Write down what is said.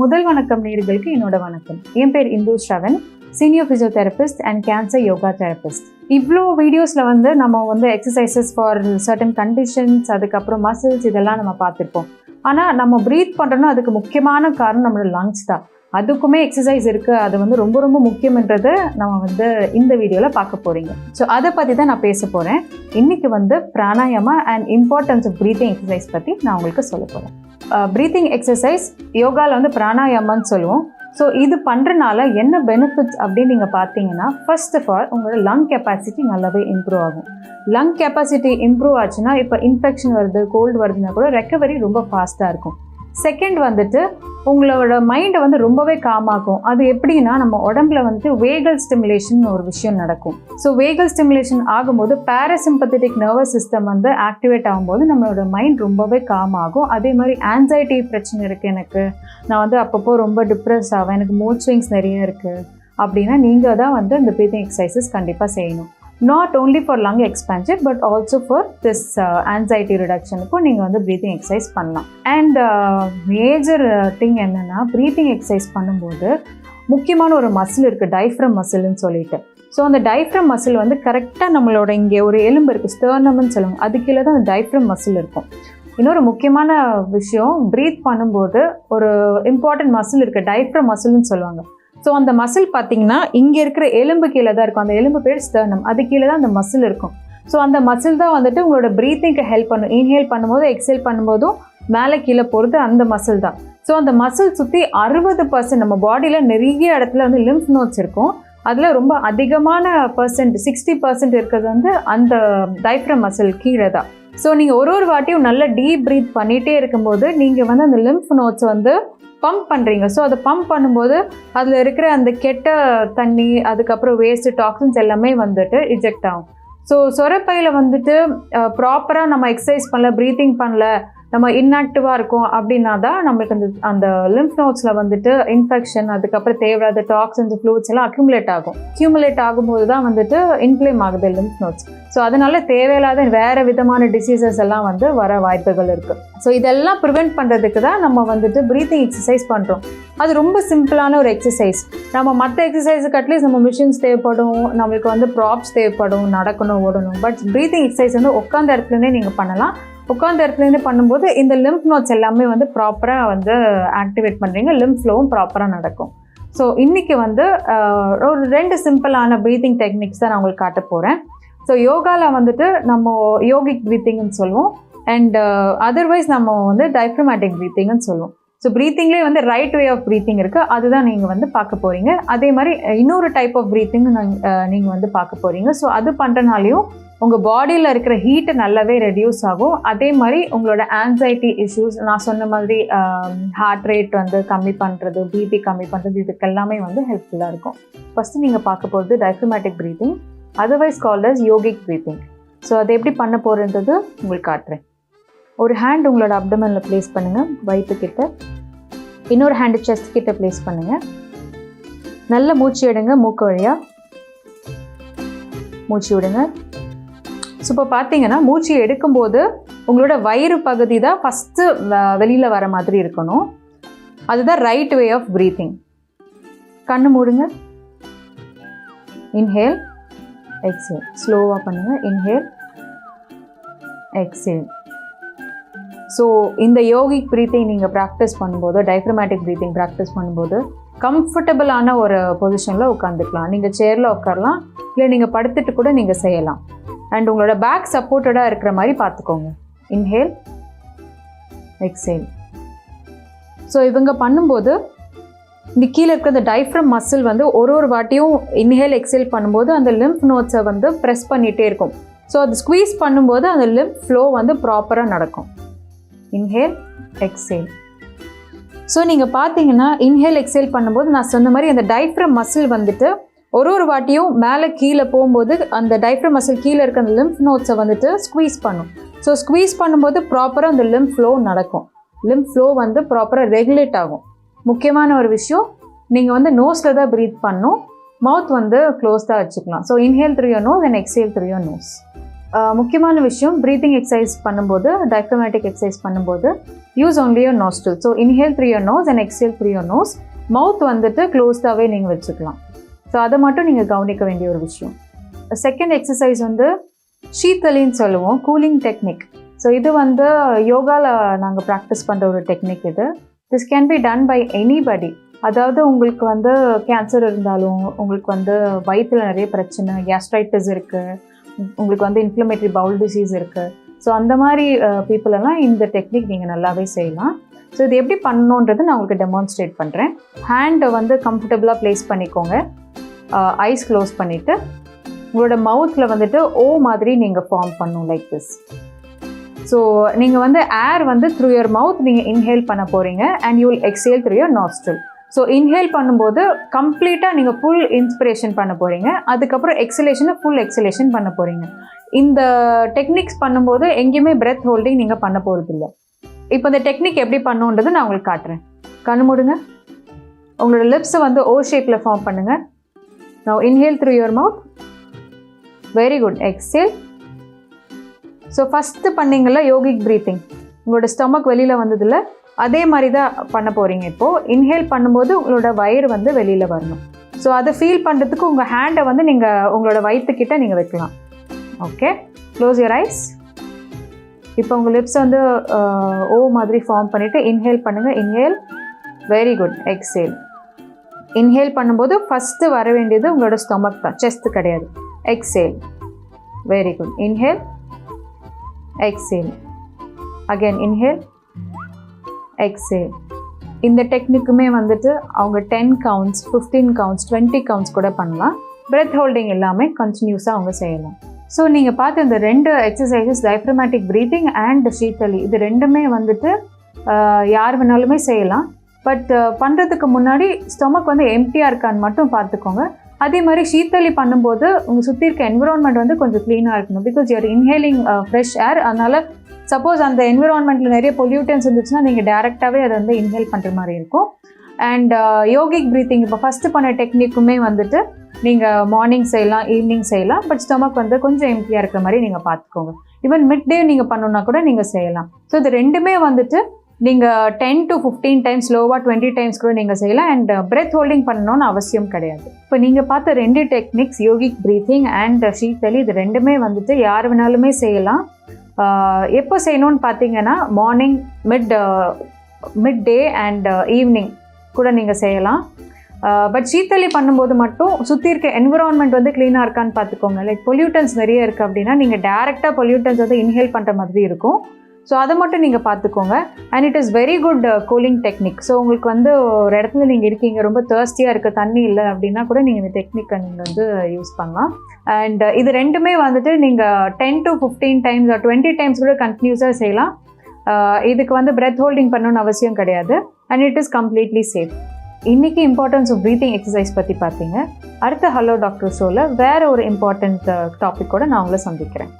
முதல் வணக்கம் நேர்களுக்கு என்னோட வணக்கம். என் பேர் Indhu Shravan senior physiotherapist and cancer yoga therapist இவ்வளோ வீடியோஸில் வந்து நம்ம வந்து எக்ஸசைசஸ் ஃபார் சர்டன் கண்டிஷன்ஸ் அதுக்கப்புறம் மசில்ஸ் இதெல்லாம் நம்ம பார்த்துருப்போம். ஆனால் நம்ம ப்ரீத் பண்ணுறோன்னா அதுக்கு முக்கியமான காரணம் நம்மளோட லங்ஸ் தான். அதுக்குமே எக்ஸசைஸ் இருக்குது அது வந்து ரொம்ப ரொம்ப முக்கியம்ன்றதை நம்ம வந்து இந்த வீடியோவில் பார்க்க போகிறீங்க ஸோ அதை பற்றி தான் நான் பேச போகிறேன் இன்றைக்கி வந்து pranayama and importance of breathing exercise பற்றி நான் உங்களுக்கு சொல்ல போகிறேன் ப்ரீத்திங் எக்ஸசைஸ் யோகாவில் வந்து பிராணாயாமான்னு சொல்லுவோம். ஸோ இது பண்ணுறனால என்ன பெனிஃபிட்ஸ் அப்படின்னு நீங்கள் பார்த்தீங்கன்னா ஃபர்ஸ்ட் ஆஃப் ஆல் உங்களோட லங் கெப்பாசிட்டி நல்லாவே இம்ப்ரூவ் ஆகும். லங் கெப்பாசிட்டி இம்ப்ரூவ் ஆச்சுன்னா இப்போ இன்ஃபெக்ஷன் வருது கோல்டு வருதுன்னா கூட ரெக்கவரி ரொம்ப ஃபாஸ்ட்டாக இருக்கும். செகண்ட் வந்துட்டு உங்களோட மைண்டை வந்து ரொம்பவே காமாக்கும் அது எப்படின்னா நம்ம உடம்புல வந்துட்டு வேகல் ஸ்டிமுலேஷன் ஒரு விஷயம் நடக்கும். ஸோ வேகல் ஸ்டிமுலேஷன் ஆகும்போது பேராசிம்பத்தட்டிக் நர்வஸ் சிஸ்டம் வந்து ஆக்டிவேட் ஆகும்போது நம்மளோட மைண்ட் ரொம்பவே காம் ஆகும். அதே மாதிரி ஆன்சைட்டி பிரச்சனை இருக்குது எனக்கு. நான் வந்து அப்பப்போ ரொம்ப டிப்ரெஸ் ஆவேன். எனக்கு மூட் ஸ்விங்ஸ் நிறைய இருக்குது அப்படின்னா நீங்கள் தான் வந்து இந்த ப்ரீத்திங் எக்ஸசைசஸ் கண்டிப்பாக செய்யணும். Not only for lung expansion but also for this anxiety ரிடக்ஷனுக்கும் நீங்கள் வந்து ப்ரீத்திங் எக்ஸசைஸ் பண்ணலாம். அண்ட் மேஜர் திங் என்னென்னா ப்ரீத்திங் எக்ஸசைஸ் பண்ணும்போது முக்கியமான ஒரு மசில் இருக்குது டைஃப்ரம் மசில்னு சொல்லிட்டு. ஸோ அந்த டைஃப்ரம் மசில் வந்து கரெக்டாக நம்மளோட இங்கே ஒரு எலும்பு இருக்குது ஸ்டர்னம்னு சொல்லுவாங்க. அது கீழே தான் அந்த டைஃப்ரம் மசில் இருக்கும். இன்னொரு முக்கியமான விஷயம் ப்ரீத் பண்ணும்போது ஒரு இம்பார்ட்டன்ட் மசில் இருக்குது டைஃப்ரம் மசில்னு சொல்லுவாங்க. ஸோ அந்த மசில் பார்த்தீங்கன்னா இங்கே இருக்கிற எலும்பு கீழே தான் இருக்கும். அந்த எலும்பு பேர் ஸ்டர்னம் அது கீழே தான் அந்த மசில் இருக்கும். ஸோ அந்த மசில் தான் வந்துட்டு உங்களோட ப்ரீத்திங்க்கு ஹெல்ப் பண்ணும். இன்ஹேல் பண்ணும்போது எக்ஸேல் பண்ணும்போதும் மேலே கீழே போகிறது அந்த மசில் தான். ஸோ அந்த மசில் சுற்றி அறுபது பர்சன்ட் நம்ம பாடியில் நிறைய இடத்துல வந்து லிம்ஃப் நோட்ஸ் இருக்கும். அதில் ரொம்ப அதிகமான பர்சன்ட் சிக்ஸ்டி பர்சன்ட் இருக்கிறது வந்து அந்த டைப்ரம் மசில் கீழே தான். ஸோ நீங்கள் ஒரு ஒரு வாட்டியும் நல்லா டீப் ப்ரீத் பண்ணிகிட்டே இருக்கும்போது நீங்கள் வந்து அந்த லிம்ஃப் நோட்ஸ் வந்து பம்ப் பண்ணுறீங்க ஸோ அதை பம்ப் பண்ணும்போது அதில் இருக்கிற அந்த கெட்ட தண்ணி அதுக்கப்புறம் வேஸ்ட்டு டாக்ஸின்ஸ் எல்லாமே வந்துட்டு ரிஜெக்ட் ஆகும். ஸோ சொரப்பையில் வந்துட்டு ப்ராப்பராக நம்ம எக்ஸசைஸ் பண்ணல ப்ரீத்திங் பண்ணல நம்ம இன்ஆக்டிவாக இருக்கோம் அப்படின்னா தான் நம்மளுக்கு அந்த அந்த லிம்ஃப் நோட்ஸில் வந்துட்டு இன்ஃபெக்ஷன் அதுக்கப்புறம் தேவையில்லாத டாக்ஸின்ஸ் ஃப்ளூட்ஸ் எல்லாம் அக்யூமுலேட் ஆகும். அக்யூமுலேட் ஆகும்போது தான் வந்துட்டு இன்ஃப்ளேம் ஆகுது லிம்ஃப் நோட்ஸ் ஸோ அதனால தேவையில்லாத வேறு விதமான டிசீசஸ் எல்லாம் வந்து வர வாய்ப்புகள் இருக்குது ஸோ இதெல்லாம் ப்ரிவெண்ட் பண்ணுறதுக்கு தான் நம்ம வந்துட்டு ப்ரீத்திங் எக்ஸசைஸ் பண்ணுறோம் அது ரொம்ப சிம்பிளான ஒரு எக்ஸசைஸ் நம்ம மற்ற எக்ஸசைஸுக்கு அட்லீஸ்ட் நம்ம மிஷின்ஸ் தேவைப்படும் நம்மளுக்கு வந்து ப்ராப்ஸ் தேவைப்படும் நடக்கணும் ஓடணும். பட் ப்ரீத்திங் எக்ஸசைஸ் வந்து உட்காந்த இடத்துலனே நீங்கள் பண்ணலாம். உட்காந்த இடத்துலேருந்து பண்ணும்போது இந்த லிம்ஃப் நோட்ஸ் எல்லாமே வந்து ப்ராப்பராக வந்து ஆக்டிவேட் பண்ணுறீங்க லிம்ஃப் ஃப்ளோவும் ப்ராப்பராக நடக்கும். ஸோ இன்றைக்கி வந்து ஒரு ரெண்டு சிம்பிளான ப்ரீத்திங் டெக்னிக்ஸ் தான் நான் உங்களுக்கு காட்ட போகிறேன் ஸோ யோகாவில் வந்துட்டு நம்ம யோகிக் ப்ரீத்திங்னு சொல்லுவோம். அண்ட் அதர்வைஸ் நம்ம வந்து டைப்ரமேட்டிக் ப்ரீத்திங்னு சொல்லுவோம். ஸோ ப்ரீத்திங்லேயே வந்து ரைட் வே ஆஃப் ப்ரீத்திங் இருக்குது அதுதான் நீங்கள் வந்து பார்க்க போகிறீங்க அதே மாதிரி இன்னொரு டைப் ஆஃப் ப்ரீத்திங் நீங்கள் வந்து பார்க்க போகிறீங்க ஸோ அது பண்ணுறனாலையும் உங்கள் பாடியில் இருக்கிற ஹீட்டு நல்லாவே ரெடியூஸ் ஆகும். அதே மாதிரி உங்களோட ஆன்சைட்டி இஷ்யூஸ் நான் சொன்ன மாதிரி ஹார்ட் ரேட் வந்து கம்மி பண்ணுறது பிபி கம்மி பண்ணுறது இதுக்கு எல்லாமே வந்து ஹெல்ப்ஃபுல்லாக இருக்கும். ஃபஸ்ட்டு நீங்கள் பார்க்க போகிறது diaphragmatic breathing otherwise called as yogic breathing so அதை எப்படி பண்ண போகிறன்றது உங்களுக்கு காட்டுறேன். ஒரு ஹேண்ட் உங்களோட அப்டமனில் ப்ளேஸ் பண்ணுங்கள் வயிற்றுக்கிட்ட இன்னொரு ஹேண்டு செஸ்ட் கிட்ட ப்ளேஸ் பண்ணுங்கள் நல்ல மூச்சு எடுங்க மூக்கு வழியாக மூச்சு விடுங்க. ஸோ இப்போ பார்த்தீங்கன்னா மூச்சு எடுக்கும்போது உங்களோட வயிறு பகுதி தான் ஃபஸ்ட்டு வெளியில் வர மாதிரி இருக்கணும். அதுதான் ரைட் வே ஆஃப் ப்ரீத்திங் கண்ணு மூடுங்க. இன்ஹேல் எக்ஸேல் ஸ்லோவாக பண்ணுங்கள் இன்ஹேல் எக்ஸேல் ஸோ இந்த யோகிக் ப்ரீத்திங் நீங்கள் ப்ராக்டிஸ் பண்ணும்போது டைக்ரமேட்டிக் ப்ரீத்திங் ப்ராக்டிஸ் பண்ணும்போது கம்ஃபர்டபுளான ஒரு பொசிஷனில் உட்காந்துக்கலாம் நீங்கள் சேரில் உட்காரலாம். இல்லை நீங்கள் படுத்துட்டு கூட நீங்கள் செய்யலாம். அண்ட் உங்களோட பேக் சப்போர்ட்டடாக இருக்கிற மாதிரி பார்த்துக்கோங்க. இன்ஹேல் எக்ஸேல் ஸோ இவங்க பண்ணும்போது இந்த கீழே இருக்கிற அந்த டைஃப்ரம் மசில் வந்து ஒரு ஒரு வாட்டியும் இன்ஹேல் எக்ஸேல் பண்ணும்போது அந்த லிம்ஃப் நோட்ஸை வந்து ப்ரெஸ் பண்ணிகிட்டே இருக்கும். ஸோ அது ஸ்குவீஸ் பண்ணும்போது அந்த லிம்ப் ஃப்ளோ வந்து ப்ராப்பராக நடக்கும். இன்ஹேல் எக்ஸேல் ஸோ நீங்கள் பார்த்தீங்கன்னா இன்ஹேல் எக்ஸேல் பண்ணும்போது நான் சொன்ன மாதிரி அந்த டைஃப்ரம் மசில் வந்துட்டு ஒரு ஒரு வாட்டியும் மேலே கீழே போகும்போது அந்த டைஃப்ரம் மசில் கீழே இருக்க அந்த லிம்ஃப் நோட்ஸை வந்துட்டு ஸ்குவீஸ் பண்ணும். ஸோ ஸ்குவீஸ் பண்ணும்போது ப்ராப்பராக அந்த லிம்ஃப் ஃப்ளோ நடக்கும். லிம்ஃப் ஃப்ளோ வந்து ப்ராப்பராக ரெகுலேட் ஆகும். முக்கியமான ஒரு விஷயம் நீங்கள் வந்து நோஸில் தான் ப்ரீத் பண்ணும். மவுத் வந்து க்ளோஸ் தான் வச்சுக்கலாம். So inhale through your nose and exhale through your nose முக்கியமான விஷயம் ப்ரீத்திங் எக்ஸசைஸ் பண்ணும்போது டைக்ரோமேட்டிக் எக்ஸசைஸ் பண்ணும்போது use only your nostril. So inhale through your nose and exhale through your nose mouth வந்துட்டு க்ளோஸ்டாகவே நீங்கள் வச்சுக்கலாம். ஸோ அதை மட்டும் நீங்கள் கவனிக்க வேண்டிய ஒரு விஷயம். செகண்ட் எக்ஸசைஸ் வந்து ஷீத்தலின்னு சொல்லுவோம் கூலிங் டெக்னிக் ஸோ இது வந்து யோகாவில் நாங்கள் ப்ராக்டிஸ் பண்ணுற ஒரு டெக்னிக் இது. This can be done by anybody அதாவது உங்களுக்கு வந்து கேன்சர் இருந்தாலும் உங்களுக்கு வந்து வயிற்றில் நிறைய பிரச்சனை கேஸ்ட்ரைட்டிஸ் இருக்குது உங்களுக்கு வந்து இன்ஃப்ளமேட்டரி பவுல் டிசீஸ் இருக்குது ஸோ அந்த மாதிரி பீப்புளெல்லாம் எல்லாம் இந்த டெக்னிக் நீங்கள் நல்லாவே செய்யலாம். ஸோ இது எப்படி பண்ணணுன்றது நான் உங்களுக்கு டெமான்ஸ்ட்ரேட் பண்ணுறேன் ஹேண்டை வந்து கம்ஃபர்டபுளாக ப்ளேஸ் பண்ணிக்கோங்க. ஐஸ் க்ளோஸ் பண்ணிவிட்டு உங்களோட மவுத்தில் வந்துட்டு ஓ மாதிரி நீங்கள் ஃபார்ம் பண்ணும் லைக் திஸ் ஸோ நீங்கள் வந்து ஏர் வந்து த்ரூ யர் மவுத் நீங்கள் இன்ஹேல் பண்ண போகிறீங்க and you will exhale through your nostril so inhale பண்ணும்போது கம்ப்ளீட்டாக நீங்கள் ஃபுல் இன்ஸ்பிரேஷன் பண்ண போகிறீங்க அதுக்கப்புறம் எக்ஸலேஷனை ஃபுல் எக்ஸலேஷன் பண்ண போகிறீங்க இந்த டெக்னிக்ஸ் பண்ணும்போது எங்கேயுமே பிரெத் ஹோல்டிங் நீங்கள் பண்ண போகிறதில்ல இப்போ இந்த டெக்னிக் எப்படி பண்ணுன்றது நான் உங்களுக்கு காட்டுறேன். கண்ணு மூடுங்க. உங்களோட லிப்ஸை வந்து ஓ ஷேப்பில் ஃபார்ம் பண்ணுங்கள் நான் inhale through your mouth very good exhale so first பண்ணிங்கள yogic breathing உங்களோட ஸ்டொமக் வெளியில் வந்ததில்ல அதே மாதிரி தான் பண்ண போகிறீங்க இப்போது இன்ஹேல் பண்ணும்போது உங்களோட வயிறு வந்து வெளியில் வரணும். ஸோ அதை ஃபீல் பண்ணுறதுக்கு உங்கள் ஹேண்டை வந்து நீங்கள் உங்களோட வயிற்றுக்கிட்ட நீங்கள் வைக்கலாம். ஓகே க்ளோஸ் யர் ஐஸ் இப்போ உங்கள் லிப்ஸ் வந்து ஓ மாதிரி ஃபார்ம் பண்ணிவிட்டு இன்ஹேல் பண்ணுங்கள் inhale very good exhale inhale பண்ணும்போது ஃபஸ்ட்டு வர வேண்டியது உங்களோட ஸ்டொமக் தான். செஸ்ட் கிடையாது. Exhale very good inhale exhale again inhale exhale இந்த டெக்னிக்குமே வந்துட்டு அவங்க ten counts fifteen counts twenty counts கூட பண்ணலாம். பிரெத் ஹோல்டிங் எல்லாமே கண்டினியூஸாக அவங்க செய்யலாம். ஸோ நீங்கள் பார்த்த இந்த ரெண்டு exercises diaphragmatic breathing and sheetali இது ரெண்டுமே வந்துட்டு யார் வேணாலுமே செய்யலாம். பட் uh, பண்ணுறதுக்கு முன்னாடி ஸ்டொமக் வந்து எம்டியாக இருக்கான்னு மட்டும் பார்த்துக்கோங்க. அதே மாதிரி சீத்தளி பண்ணும்போது உங்கள் சுற்றி இருக்க என்விரான்மெண்ட் வந்து கொஞ்சம் க்ளீனாக இருக்கணும். Because you are inhaling fresh air அதனால் சப்போஸ் அந்த என்விரான்மெண்ட்டில் நிறைய பொல்யூட்டன்ஸ் இருந்துச்சுன்னா நீங்கள் டேரெக்டாகவே அதை வந்து இன்ஹேல் பண்ணுற மாதிரி இருக்கும். அண்ட் யோகிக் ப்ரீத்திங் இப்போ ஃபஸ்ட்டு பண்ண டெக்னிக்குமே வந்துட்டு நீங்கள் மார்னிங் செய்யலாம் ஈவினிங் செய்யலாம். பட் ஸ்டொமக் வந்து கொஞ்சம் எம்டியாக இருக்கிற மாதிரி நீங்கள் பார்த்துக்கோங்க. ஈவன் மிட் டே நீங்கள் பண்ணணுன்னா கூட நீங்கள் செய்யலாம். ஸோ இது ரெண்டுமே வந்துட்டு நீங்கள் டென் டு ஃபிஃப்டீன் டைம்ஸ் ஸ்லோவாக டுவெண்ட்டி டைம்ஸ் கூட நீங்கள் செய்யலாம். அண்ட் பிரெத் ஹோல்டிங் பண்ணணும்னு அவசியம் கிடையாது. இப்போ நீங்கள் பார்த்த ரெண்டு techniques yogic breathing and sheetali இது ரெண்டுமே வந்துட்டு யார் வேணாலுமே செய்யலாம். எப்போ செய்யணும்னு பார்த்தீங்கன்னா morning mid midday and evening கூட நீங்கள் செய்யலாம். பட் சீத்தலி பண்ணும்போது மட்டும் சுற்றி இருக்க என்விரான்மெண்ட் வந்து க்ளீனாக இருக்கான்னு பார்த்துக்கோங்க. லைக் பொல்யூட்டன்ஸ் நிறைய இருக்குது அப்படின்னா நீங்கள் டேரெக்டாக பொல்யூட்டன்ஸ் வந்து இன்ஹேல் பண்ணுற மாதிரி இருக்கும். ஸோ அதை மட்டும் நீங்கள் பார்த்துக்கோங்க. And it is very good cooling technique so உங்களுக்கு வந்து ஒரு இடத்துல நீங்கள் இருக்கீங்க ரொம்ப தேர்ஸ்டியாக இருக்க தண்ணி இல்லை அப்படின்னா கூட நீங்கள் இந்த டெக்னிக்கை நீங்கள் வந்து யூஸ் பண்ணலாம். அண்ட் uh, இது ரெண்டுமே வந்துட்டு நீங்கள் ten to fifteen times twenty times கூட கண்டினியூஸாக செய்யலாம். Uh, இதுக்கு வந்து பிரெத் ஹோல்டிங் பண்ணணும்னு அவசியம் கிடையாது. And it is completely safe இன்னைக்கு இம்பார்ட்டன்ஸ் ஆஃப் ப்ரீத்திங் எக்ஸசைஸ் பற்றி பார்த்தீங்க அடுத்த ஹலோ டாக்டர் ஷோவில் வேற ஒரு இம்பார்ட்டண்ட் uh, டாப்பிக்கோடு நான் உங்களை சந்திக்கிறேன்.